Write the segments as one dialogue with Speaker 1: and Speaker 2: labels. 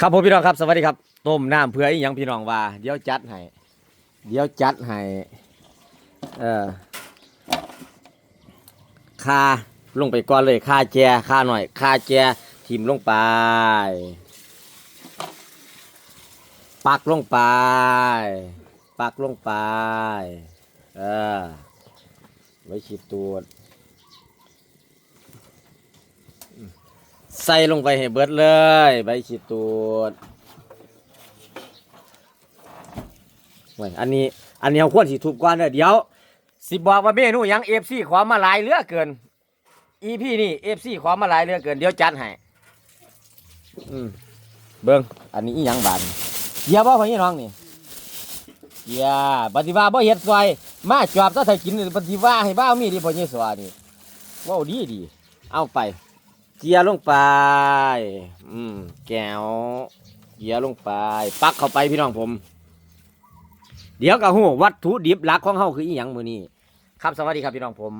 Speaker 1: ครับผมพี่น้องครับสวัสดีครับต้มน้ำเพื่ออีหยังพี่น้องว่าเดี๋ยวจัดให้เดี๋ยวจัดให้เอ่อคาลงไปก่อนเลยคาแจคาหน่อยคาแจทิมลงไป ปักลงไป ปักลงไป เออไว้ขีดตัว ใส่ลงไปให้เบิดเลย ใบขีดตูดไว้ยอันนี้ อันนี้เอาควรสิทุบก่อนเด้อเดี๋ยว สิบอกว่าเมนูหยังเอฟซีขอมาหลายเหลือเกินอีพี่นี่เอฟซีขอมาหลายเหลือเกินเดี๋ยวจัดให้อืมเบิ้งอันนี้อีหยังบานเดี๋ยบ่พ่อนี่น้องนี่เดี๋ยวปฏิว่าบ่เฮ็ดซอยมาจอบซะถ้ากินปฏิว่าให้บ้ามีดิพ่อนี่สวานี่ว้าวดีดีเอาไป เจียลงไป อืม แก้วเจียลงไป ปักเข้าไปพี่น้องผม เดี๋ยวก็ฮู้วัตถุดิบหลักของเฮาคืออีหยังมือนี้ครับสวัสดีครับพี่น้องผม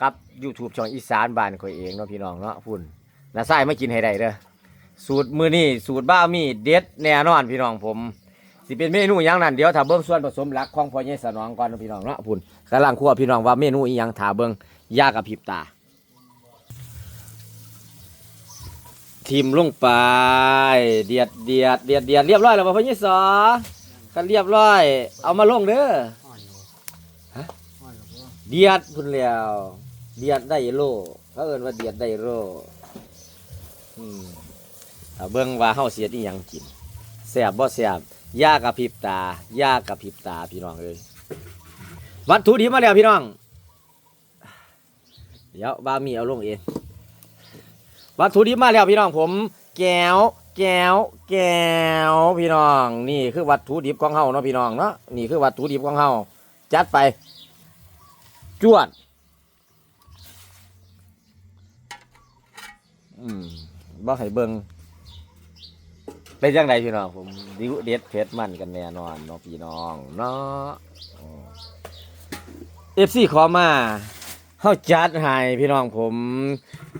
Speaker 1: กับ YouTube ช่องอีสานบ้านข่อยเองเนาะพี่น้องเนาะพุ่นน้าไส้ไม่กินให้ได้เด้อสูตรมือนี้สูตรบ้ามีเด็ดแน่นอนพี่น้องผม สิเป็นเมนูหยังนั้นเดี๋ยวถ้าเบิ่งส่วนผสมหลักของพ่อใหญ่สนองก่อนเนาะพี่น้องเนาะพุ่นกำลังคั่วพี่น้องว่าเมนูอีหยังถ้าเบิ่งยากกับพริบตา ทิมลงไป เดียดเดียดเดียดเดียดเรียบร้อยแล้วบ่พ่อใหญ่สอกันเรียบร้อย เอามาลงเด้อเดียดพุ่นแล้วเดียดได้โลเขาเอิ้นว่าเดียดได้โลอืมเอาเบิ่งว่าเฮาเสียดอีหยังกินแซ่บบ่แซ่บยากกับพริบตายากกับพริบตาพี่น้องเอ้ยวัตถุดิบมาแล้วพี่น้อง เดี๋ยวบามีเอาลงเอง วัตถุดิบมาแล้วพี่น้องผม แก้ว แก้ว แก้วพี่น้อง นี่คือวัตถุดิบของเฮาเนาะพี่น้องเนาะนี่คือวัตถุดิบของเฮาจัดไป จวดอืมบ่ให้เบิ่งเป็นจังไดพี่น้องผมดิวเด็ดเผ็ดมันกันแน่นอนเนาะพี่น้องเนาะเอฟซีขอมาเฮาจัดให้พี่น้องผม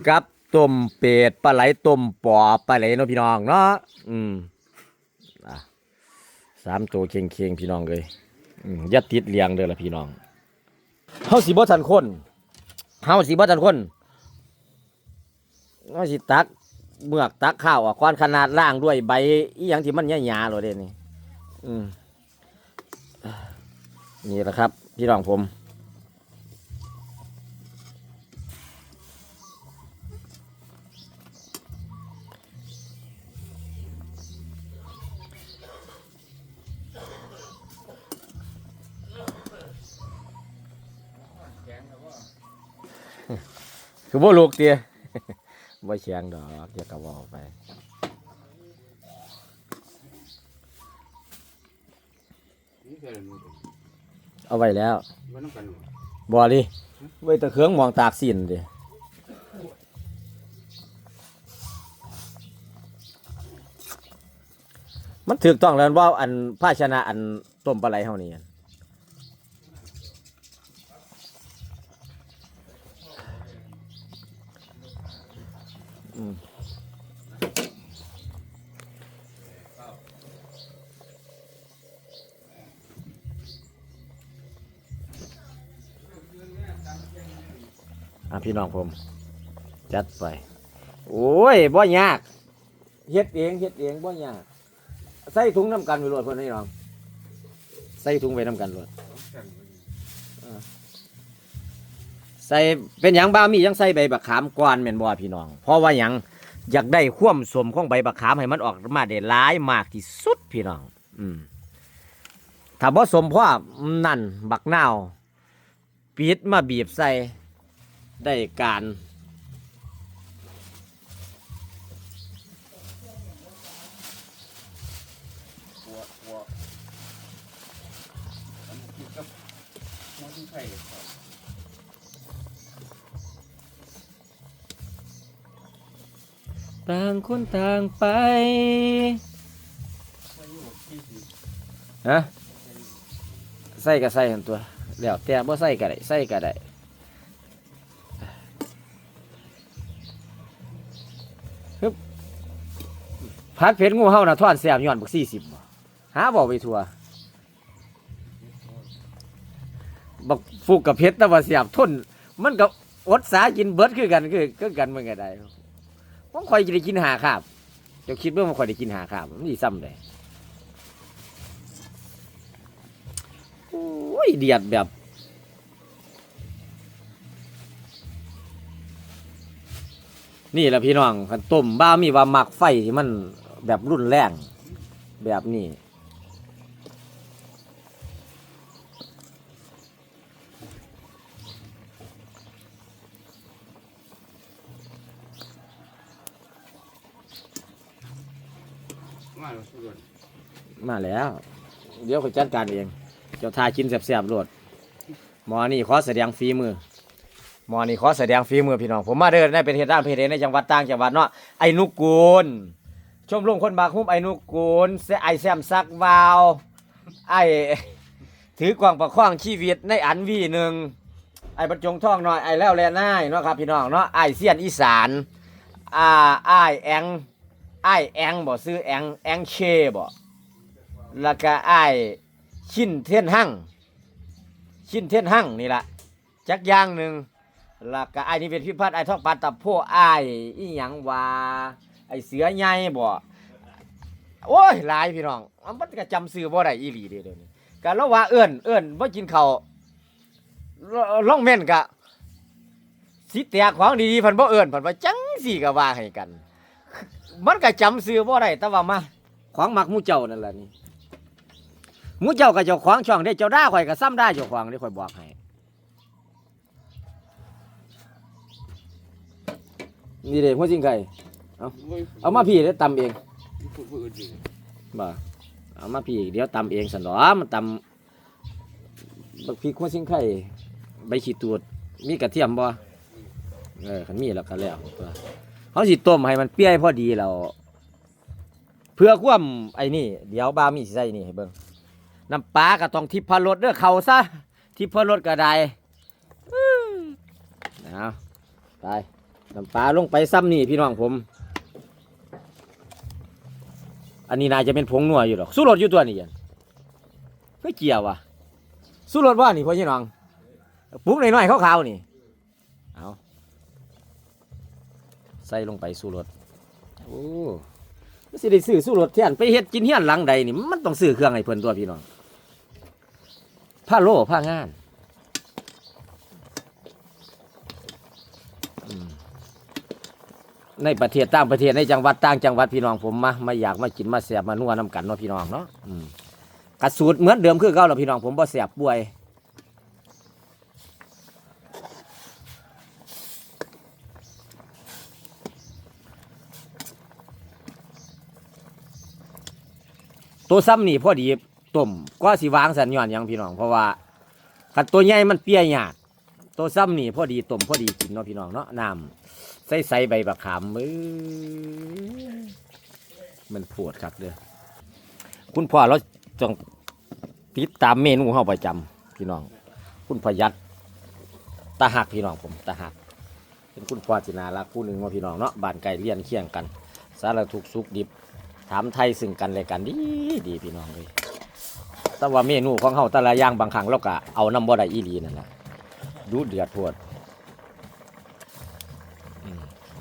Speaker 1: กับ ต้มเป็ดปลาไหลต้มปอปลาไหลเนาะพี่น้องเนาะอืมอะสามตัวเคียงๆพี่น้องเลยย่าติดเลียงเด้อละพี่น้องเฮาสิบ่ทันคนเฮาสิบ่ทันคนเฮาสิตักเมือกตักข้าวออกก้อนขนาดล่างด้วยใบอีหยังที่มันหยาๆโลดเด้นี่อืมนี่แหละครับ พี่น้องผม คือบ่ลูกเตี้ยบ่เชียงดอกเดี๋ยวก็บอกไปเอาไว้แล้ว
Speaker 2: มันต้องกัน
Speaker 1: บ่ดิไว้แตะเครื่องมองตากสินดิมันถูกต้องแล้วว่าอันภาชนะอันต้มปลาไหลเฮานี่ อะพี่น้องผม จัดไป โอ้ยบ่ยากเฮ็ดเองเฮ็ดเองบ่ยากใส่ถุงน้ำกันไปรวดเพื่อนนี่น้องใส่ถุงไปน้ำกันรวดใส่เป็นหยังบ้ามียังใส่ใบบักขามก่อนแม่นบ่พี่น้อง เพราะว่าหยังอยากได้ความสมของใบบักขามให้มันออกมาได้หลายมากที่สุดพี่น้อง อืมถ้าบ่สมเพราะนั่นบักนาวปิดมาบีบใส่ ได้การ
Speaker 2: หัวหัวมันกินกับมันที่ไข่
Speaker 1: ต่างคนต่างไปฮะใส่ก็ใส่หันตัวแล้วแต่บ่ใส่ก็ได้ใส่ก็ได้ ผพัดเพชรงูเห่าน่ะทอดแซ่บย้อนบักสี่สิบหาบอกไปทัวบักฟูกกับเพชรแต่ว่าแซ่บทนมันก็อดสากินเบิร์ดคือกันคือคือกันมันก็ได้ผมคอยจะได้กินหาครับเจ้าคิดว่ามันคอยได้กินหาครับมันดีซ้ำเลยโอ้ยเดียดแบบนี่แหละพี่น้องต้มบ้ามีว่าหมักไฟที่มัน แบบรุนแรงแบบนี้
Speaker 2: มาแล้ว
Speaker 1: มาแล้วเดี๋ยวเขาจัดการเอง เจ้าทากินแสบๆโลดหมอนี่ขอแสดงฝีมือหมอนี่ขอแสดงฝีมือพี่น้อง ผมมาเดินได้เป็นเหตุด้านเพจในจังหวัดต่างจังหวัดเนาะไอ้นุกูล ชมรมคนบากหุ้มไอ้นุกูลเสไอ้แซมซักวาว ไอ้ถือกล่องประคองชีวิตในอันวีหนึ่งไอ้บรรจงท่องหน่อยไอ้แล้วแลน่ายเนาะครับพี่น้องเนาะไอ้เสียนอีสานอ่าไอ้แองไอ้แองบ่ซื้อแองแองเชบ่แล้วก็ไอ้ชินเทียนหั่งชินเทียนหั่งนี่ละจักอย่างหนึ่งแล้วก็ไอ้นี่เป็นพิพัฒน์ไอ้ทองปัตตะโพไอ้อีหยังว่า ไอเสือใหญ่บ่โอ้ยหลายพี่น้องมันก็จำซื้อบ่ได้อีหลีเด้เดี๋ยวนี้ก็แล้วว่าเอื้อนเอื้อนว่ากินเขาวล่องเม่นกะสิแตกของดีๆเพันบ่เอื้อนเพันว่าจังสี่ก็ว่าให้กัน มันก็จำซื้อบ่ได้แต่ว่ามาของมักหมู่เจ้านั่นแหละนี่หมู่เจ้าก็เจ้าของช่องได้เจ้าด่าข่อยก็ซ้ำได้เจ้าของได้ข่อยบอกให้นี่เด้หัวจริงไข่ เอามาพี่ได้ตำเอง
Speaker 2: พูดผู้อื่นดิ
Speaker 1: บ่เอามาพี่เดี๋ยวตำเองสันหรอมันตำบักพริกหัวซิงไข่ใบขีดตูดมีกระเทียมบ่เออคันมีแล้วก็แล้วตัวเขาสิต้มให้มันเปรี้ยพอดีแล้วเพื่อความไอ้นี่ เดี๋ยวบามีสิใส่นี่ให้เบิ่งน้ำปลาก็ต้องทิพพรสเด้อเขาซะทิพพรสก็ได้อื้อเอาไปน้ำปลาลงไปซ้ำนี่พี่น้องผม อันนี้นายจะเป็นผงนัวอยู่หรอกสู้รถอยู่ตัวนี้ยันเพื่อเกี่ยววะสู้รถว่านี่พ่อพี่น้องปุ๊กหน่อยๆขาวๆนี่เอาใส่ลงไปสู้รถโอ้ไม่สิได้ซื้อสู้รถเทียนไปเฮ็ดกินเฮียนหลังใดนี่มันต้องซื้อเครื่องให้เพิ่นตัวพี่น้องผ้าโล่ผ้างานอืม ในประเทศต่างประเทศในจังหวัดต่างจังหวัดพี่น้องผมมามาอยากมากินมาแสบมานัวน้ำกันเนาะพี่น้องเนาะอืมกระสูตรเหมือนเดิมคือเก่าแล้วพี่น้องผมบ่แสบป่วยตัวซ้ำนี่พอดีต้มก็สิวางสัญญาณหยังพี่น้องเพราะว่าคันตัวใหญ่มันเปรี้ยยากตัวซ้ำนี่พอดีต้มพอดีกินเนาะพี่น้องเนาะน้ำ ใส่ใส่ใบบักขามมือมันปวดครับเด้อคุณพ่อเราจงติดตามเมนูเฮาประจำพี่น้อง คุณพยัดตาหักพี่น้องผมตาหัก เป็นคุณพ่อจินารักผู้หนึ่งว่าพี่น้องเนาะบ้านไก่เลี้ยนเคียงกัน สารทุกข์สุขดิบ ถามไทยซึ่งกันและกันดีดีพี่น้องเลยแต่ว่าเมนูของเฮาแต่ละอย่างบางครั้งเราก็เอาน้ำบ่ได้อีหลีนั่นแหละดูเดือดพวด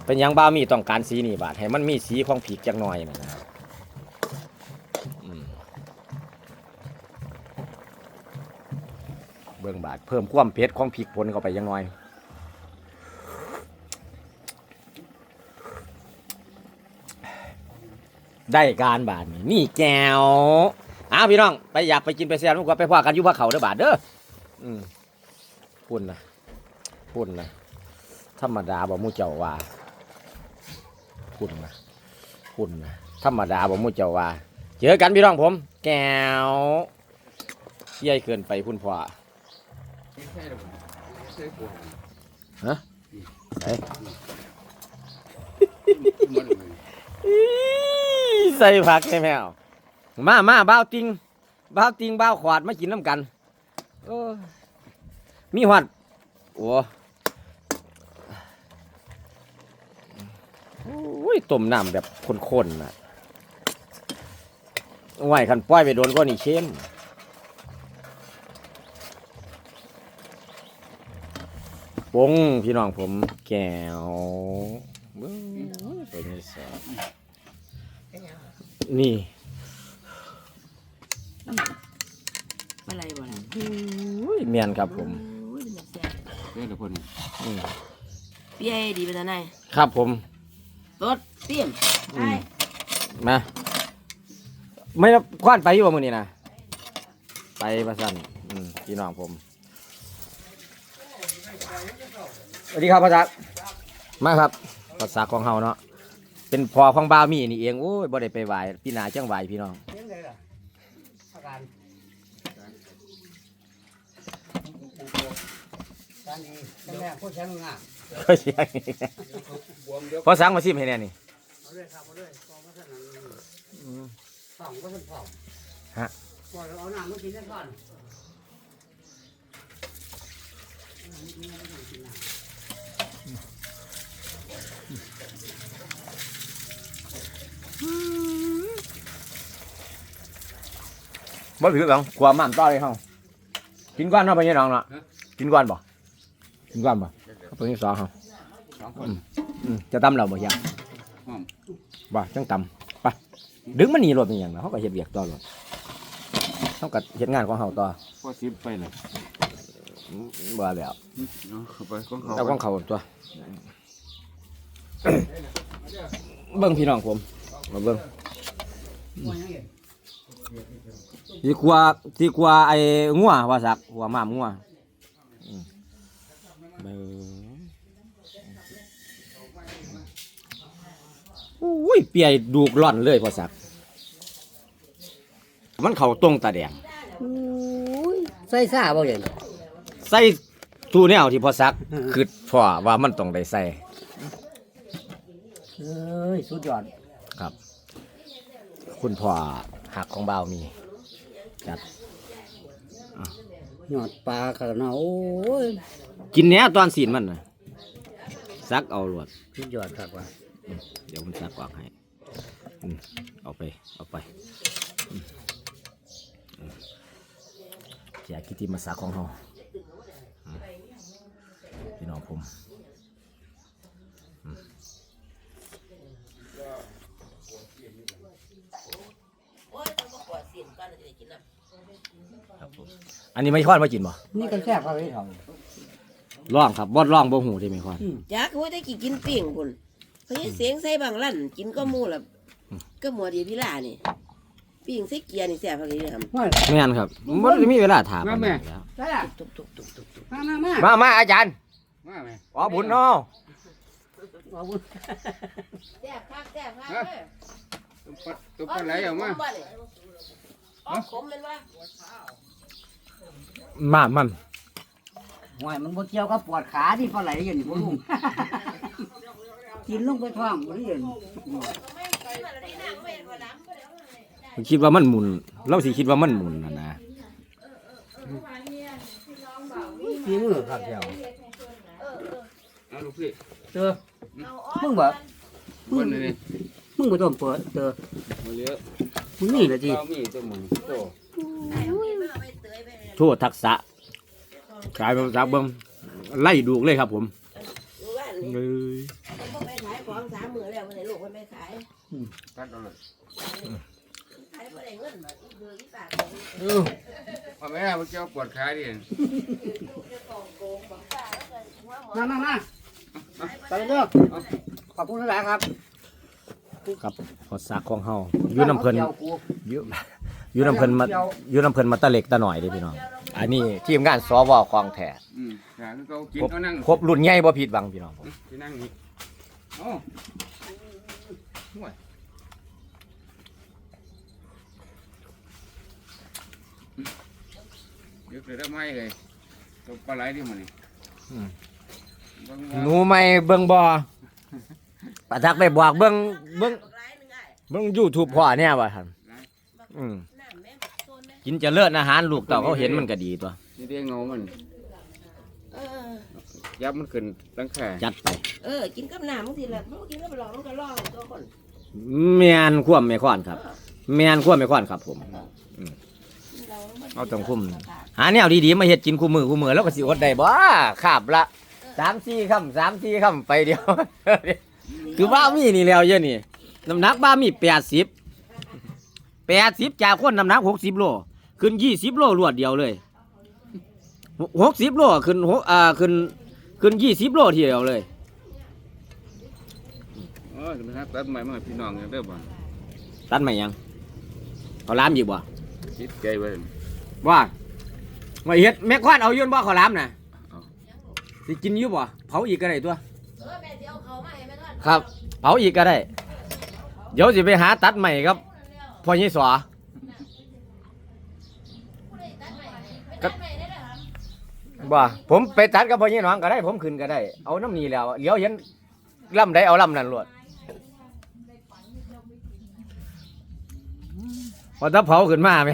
Speaker 1: เป็นยังบ้ามีต้องการสีนี่บาดให้มันมีสีของผีกจักหน่อยนะครับเบิ่งบาดเพิ่มความเผ็ดของพริกป่นเข้าไปจังหน่อย ได้การบาดนี่นี่แก้วอ้าวพี่น้อง ไปอยากไปกินไปแซ่บมันก็ไปพากันอยู่พระเขาเด้อบาดเด้ออืมพุ่นนะพุ่นนะธรรมดาบ่มูเจ้าว่า คุณนะคุณนะธรรมดาบ่มูเจ้าว่า เจอกันพี่น้องผม แก้วใหญ่เกินไปพุ่นพ่อ
Speaker 2: ไม่ใช่หรอกใช่ปวด
Speaker 1: ฮะเอ้ย
Speaker 2: มันเลย
Speaker 1: ใส่ผักให้แมวมามาบ้าวติงบ้าวติงบ้าวขวาดมากินน้ำกันโอ้มีหวัดโอ้ อ้ยต้มน้ำแบบข้นๆน่ะไหวคันปล่อยไปโดนก็นี่เข้มปงพี่น้องผมแก้วเบิ่งตัวนี้สอนี่
Speaker 3: อะไรบ่ล่ะ
Speaker 1: อุ้ยเมียนครับผม
Speaker 3: โอ้ยเป็นจังซี่
Speaker 2: เด้อเดี๋ยวเพิ่น
Speaker 1: อืม
Speaker 3: เปียดีเป็นจังได
Speaker 1: ครับผม
Speaker 3: รถเตรียมไป
Speaker 1: มาไม่รับคว้านไปอยู่บ่มื้อนี้นะไปประสันอืมพี่น้องผมสวัสดีครับพ่อจักรมาครับภาษาของเฮาเนาะเป็นพอของบ่าวมีนี่เองโอ้ยบ่ได้ไปไหว้พี่นาจังไหว้พี่น้อง
Speaker 4: เลี้ยงเลยล่ะอาการการดีแต่แม่พูดแข็งงาม
Speaker 1: ก็เสียงพอสั่งมาชิมให้แน่นี่
Speaker 4: เอาเลยครับเอาเลยกองมาสั่นนั่นสองก็สั่นสอง
Speaker 1: ฮะ
Speaker 4: ปล่อยเอาหนังมากินได้ก่อน
Speaker 1: บ่ถือหรอกกลัวม่ามต่อเลยเฮากินก่อนเนาะไปยังน้องเนาะกินก่อนบ่กินก่อนบ่ เอาไปที่สองเฮา
Speaker 2: สองคน
Speaker 1: อืมจะตำเราบ่ยัง
Speaker 2: หอม
Speaker 1: บ่จังตำไปดึงมันหนีรถเป็นหยังเนาะเฮาก็เฮ็ดเวียกต่อรถเฮาก็เฮ็ดงานของเฮาต่อ
Speaker 2: พอสิบไปเลย
Speaker 1: อืมบ่แล้ว
Speaker 2: เนาะเข้าไปของเขา
Speaker 1: เอาของเขาตัว เบิ่งพี่น้องผมมาเบิ่ง
Speaker 4: ว่ายังไง
Speaker 1: ที่กลัวที่กลัวไอ้งัวว่าสักหัวหมามงัวอืมเบิ่ง อุ้ยเปียดูกร่อนเลยพอสัก มันเข้าตรงตาแดง
Speaker 4: ใส่ซ่าบ่เห็น
Speaker 1: ใส่ทูแนวที่พอสักคือพ่อว่ามันต้องได้ใส่
Speaker 4: เอ้ยสุดยอด
Speaker 1: ครับ คุณพ่อหักของบ่าวมีจัด
Speaker 4: ยอดปลากระเนาโอ้ย
Speaker 1: กินแหน่ตอนสีนมันนะซักเอาหลวด
Speaker 4: สุดยอดครับว่า
Speaker 1: เดี๋ยวผมซักออกให้อืมเอาไปเอาไปอืมอืมเสียกิติมาสักของเขาอืมพี่น้องผมอืมครับผมอันนี้ไม่ค่อนมากินบ่
Speaker 4: นี่ก็แซ่บครับพี่ทอง
Speaker 1: ร่องครับบอดร่องบ่หูที่ไม่ค่อน
Speaker 3: จักโอ้ยได้กี่กินปิ้งพุ่น เขาสิเสียงใส่บางลั่นกินก็หมู่ล่ะก็หมัวดีพี่ล่านี่ปิ้งใส่เกียร์นี่แซ่บพักเลยครับ
Speaker 4: ว่า
Speaker 1: ไม่งั้นครับมันมีเวลาถามปานนั้นแล้ว
Speaker 4: ใช่ล่ะ
Speaker 3: ตุกตุกตุกตุกตุก
Speaker 4: มามามา
Speaker 1: มามาอาจารย์
Speaker 2: มาไหม
Speaker 1: อ๋อบุญเนาะ
Speaker 4: เอาบุญ
Speaker 3: แซ่บคักแซ่บคัก
Speaker 2: ฮะตุ๊บปลาตุ๊บปลาไหลออกมา
Speaker 3: อ๋อขมเป็นว่า
Speaker 1: มามัน
Speaker 4: หวยมันบ่เกี่ยวกับปวดขาที่ปลาไหลอยู่นี่พ่อลุง กินลงไปท้องบ่ได้ยิน
Speaker 1: ผมคิดว่ามันหมุน เราสิคิดว่ามันหมุนนะนะ
Speaker 4: ฝีมือครับเจ้า
Speaker 2: เอาลูกพี่
Speaker 4: เจอมึงบ่
Speaker 2: บนนี่
Speaker 4: มึงบ่ต้องเปิดเจอ
Speaker 2: มาเลี้ย
Speaker 4: มึงนี่ละจี
Speaker 2: เรามีตัวหมุนโต
Speaker 1: โทษทักษะกลายเป็นจากเบิ่งไล่ดูกเลยครับผม
Speaker 3: บ้าน
Speaker 1: เอ้ย
Speaker 2: ตัดเอาเลย
Speaker 3: ขายบ่ได้เงินมาอีเบืออีปาก
Speaker 4: เออ
Speaker 2: พ่อแม่มาเจ้าปวดขาดิ
Speaker 4: มามามาไปเด้อขอบคุณหลายครับ
Speaker 1: ครับพอสักของเฮาอยู่น้ำเพิ่น
Speaker 4: เกี่ยวกู
Speaker 1: อยู่อยู่น้ำเพิ่นมาอยู่น้ำเพิ่นมาตะเล็กตะหน่อยเด้อพี่น้อง อันนี้ทีมงานสวของแท้
Speaker 2: อืมขาคือเขากิน
Speaker 1: ครบ
Speaker 2: เขานั่ง
Speaker 1: ครบรุ่นใหญ่บ่ผิดหวังพี่น้องผม
Speaker 2: ที่นั่งนี่โอ้ ห่วยเดี๋ยวเกิดได้ไหมเลยตัวปลาไหลที่มันนี่เบิ่งว่า
Speaker 1: หนูไม่เบิ่งบ่ปะทักไปบอกเบิ่งเบิ่ง
Speaker 3: ร้ายหนึงอ้าย
Speaker 1: เบิ่ง YouTube พ่อเนี่ยว่าซั่นอืม
Speaker 3: น้ำแม่โซนแม่
Speaker 1: กินเจริญอาหารลูกเต่าเขาเห็นมันก็ดีตัว
Speaker 2: นี่เด้งเงามัน
Speaker 3: เออ
Speaker 2: ยับมันขึ้นตั้งแค่
Speaker 1: จัดไป
Speaker 3: เออ กินกับน้ำบางทีละมันบ่กินกับหลอกมันก็ล่องตัวคน
Speaker 1: แม่นควมแม่ควานครับ แม่นควรไม่ควรครับผมอืมเอาต้องคุมหาแนวดีๆมาเฮ็ดกินคู่มือคู่มือแล้วก็สิอดได้บ่ขาบละสามสี่คำสามสี่คำไปเดียว คือบ้ามีนี่แล้วเยอะนี่น้ำหนักบ้ามีแปดสิบแปดสิบจากคนน้ำหนักหกสิบโลขึ้นยี่สิบโลรวดเดียวเลยหกสิบโลขึ้นหกอ่าขึ้นขึ้นยี่สิบโลทีเดียวเลย
Speaker 2: เออจะไปหาตัดใหม่มาให้พี่น้องกันเด้อบ่
Speaker 1: ตัดไหมยังเขาล้ามอยู่บ่
Speaker 2: คิดใจไว้
Speaker 1: ว่าไม่เฮ็ดแม่ควานเอาอยืนบ่เขาล้ามน่ะ
Speaker 2: เอา
Speaker 1: สิกินอยู่บ่เผาอีกก็ได้ตัว
Speaker 3: เออแม่สิเอาเขามาให้แม่นวด
Speaker 1: ครับ เผาอีกก็ได้ เดี๋ยวสิไปหาตัดใหม่ครับพ่อยี่สว
Speaker 3: ตัดใหม่ได้เหรอครับ
Speaker 1: บ่ผมไปตัดกับพ่อยี่น้องก็ได้ ผมขึ้นก็ได้ เอาน้ำนี้แล้วเลี้ยวเห็นลำใดเอาลำนั้นรวด พอถ้าเผาขึ้นมาไหม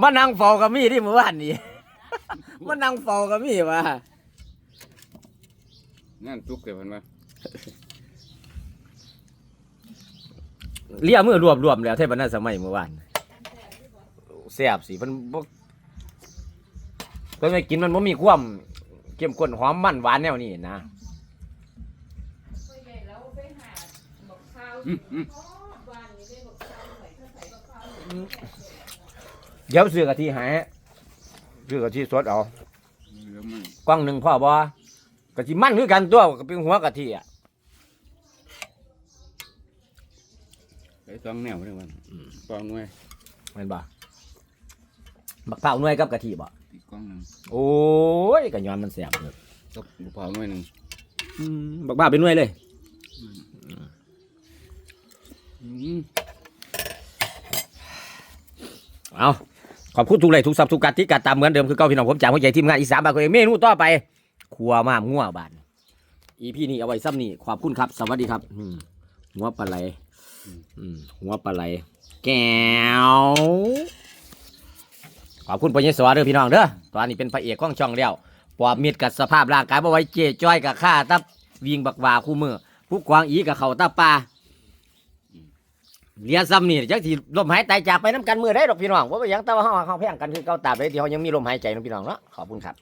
Speaker 1: มานั่งเฝ้ากับมีที่เมื่อวานนี้มานั่งเฝ้ากับมีว่า
Speaker 2: งานจุกเก็บเพิ่นว่า
Speaker 1: เลียมือรวบรวมแล้วเทพนันสมัยเมื่อวานแซ่บสิมันบ่เพิ่นไปกินมันบ่มีความเข้มข้นหอมมันหวานแนวนี้นะ
Speaker 2: อืมอืม
Speaker 1: เดี๋ยวซื้อกะทิให้ซื้อกะทิสดเอา
Speaker 2: เหลือมัน
Speaker 1: กล้องหนึ่งพ่อบ่กะทิมันคือกันตัวก็เป็นหัวกะทิอะ
Speaker 2: ไปต้องแนวเด้อมันปองหน่วย
Speaker 1: แม่นบ่บักเผาวหน่วยกับกะทิบ่
Speaker 2: อีกกล้องหนึง
Speaker 1: โอ้ยกะย้อนมันแซ่บเลย
Speaker 2: ตกบุเผาหน่วยหนึง
Speaker 1: อืมบักบ้าเป็นหน่วยเลย
Speaker 2: อืม
Speaker 1: เอาขอบคุณทุกไลค์ทุกซับทุกการที่การตามเหมือนเดิมคือเก้าพี่น้องผมจากหัวใจทีมงานอีสานบางคนเอเมนูต่อไปครัวมามงัวบานอีพี่นี่เอาไว้ซ้ำนี่ขอบคุณครับ สวัสดีครับหัวปลาไหลหัวปลาไหลแก้วขอบคุณปญญสวเด้อพี่น้องเด้อตอนนี้เป็นพระเอกของช่องแล้วปอบมีดกับสภาพร่างกายบ่ไว้เจจ้อยกับข้าตับวิ่งบักว่าคู่มือผู้กวางอีกับเขาตาปลา เรียซ้ำนี่จักที่ลมหายใจจากไปน้ำกันมือได้ดอกพี่น้องว่าไปหยังแต่ว่าเฮาเฮาแพงกันคือเก่าตราบใดที่เฮายังมีลมหายใจเนาะพี่น้องเนาะขอบคุณครับ